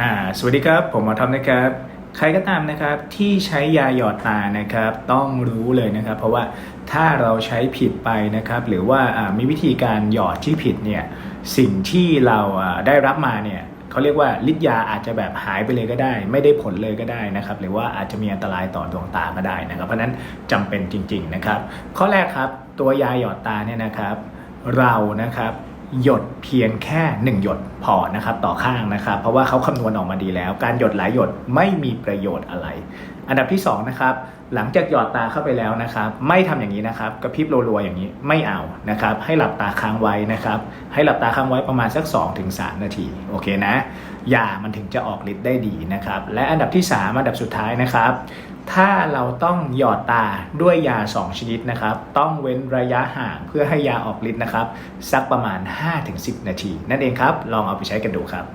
อ่าสวัสดีครับ ผมหมอทอมนะครับ ใครก็ตามนะครับที่ใช้ยาหยอดตานะครับ ต้องรู้เลยนะครับ เพราะว่าถ้าเราใช้ผิดไปนะครับ หรือว่ามีวิธีการหยอดที่ผิดเนี่ยสิ่งที่เราได้รับมาเนี่ยเขาเรียกว่าฤทธิ์ยาอาจจะแบบหายไปเลยก็ได้ ไม่ได้ผลเลยก็ได้นะครับ หรือว่าอาจจะมีอันตรายต่อดวงตาก็ได้นะครับ เพราะฉะนั้นจำเป็นจริง ๆนะครับ ข้อแรกครับตัวยาหยอดตาเนี่ยนะครับ เรานะครับ หยดเพียงแค่ 1 หยดพอนะครับต่อข้างนะครับ เพราะว่าเขาคำนวณออกมาดีแล้ว การหยดหลายหยดไม่มีประโยชน์อะไร อันดับที่2นะครับหลังจากหยอดตาเข้าไปแล้วนะครับ ไม่ทำอย่างนี้นะครับกระพริบรัวๆอย่างนี้ไม่เอานะครับ ให้หลับตาค้างไว้นะครับ ให้หลับตาค้างไว้ประมาณสัก 2-3 นาทีโอเคนะยามันถึงจะออกฤทธิ์ได้ดีนะครับ และอันดับที่ 3 อันดับสุดท้ายนะครับ ถ้าเราต้องหยอดตาด้วยยา 2 ชนิดนะครับ ต้องเว้นระยะห่างเพื่อให้ยาออกฤทธิ์นะครับ สักประมาณ 5-10 นาที นั่นเองครับ ลองเอาไปใช้กันดูครับ